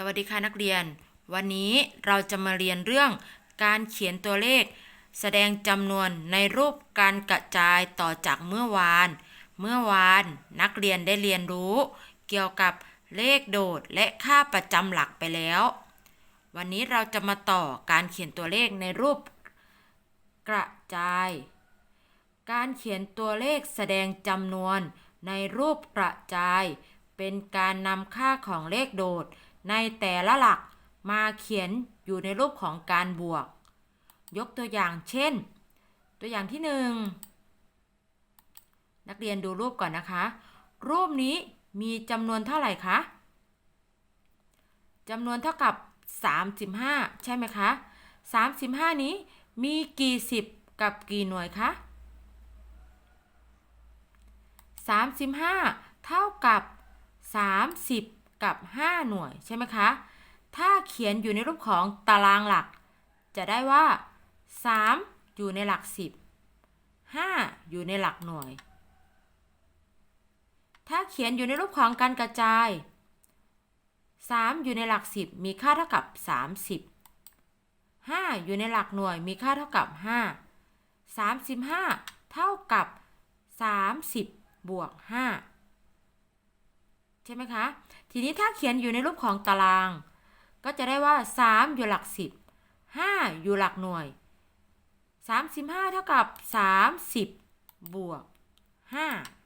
สวัสดีค่ะนักเรียน วันนี้เราจะมาเรียนเรื่องการเขียนตัวเลข แสดงจำนวนในรูปการกระจายต่อจากเมื่อวาน เมื่อวานนักเรียนได้เรียนรู้ เกี่ยวกับเลขโดดและค่าประจำหลักไปแล้ว วันนี้เราจะมาต่อการเขียนตัวเลขในรูปกระจาย การเขียนตัวเลขแสดงจำนวนในรูปกระจาย เป็นการนำค่าของเลขโดด ในแต่ละหลักมาเขียนอยู่ในรูปของการบวก ยกตัวอย่างเช่น ตัวอย่างที่หนึ่งนักเรียนดูรูปก่อนนะคะ รูปนี้มีจำนวนเท่าไหร่คะจำนวนเท่ากับ 35 ใช่ไหมคะ 35 นี้มีกี่สิบกับกี่หน่วยคะ35 เท่ากับ 30 กับ 5 หน่วยใช่ไหมคะ ถ้าเขียนอยู่ในรูปของตารางหลัก จะได้ว่า 3 อยู่ในหลัก 10 5 อยู่ในหลักหน่วย ถ้าเขียนอยู่ในรูปของการกระจาย 3 อยู่ในหลัก 10 มีค่าเท่ากับ 30 5 อยู่ในหลักหน่วยมีค่าเท่ากับ 5 35 เท่ากับ 30 บวก 5 ใช่ไหมคะ ทีนี้ถ้าเขียนอยู่ในรูปของตาราง ก็จะได้ว่า 3 อยู่หลัก 10 5 อยู่หลักหน่วย 35 เท่ากับ 30 บวก 5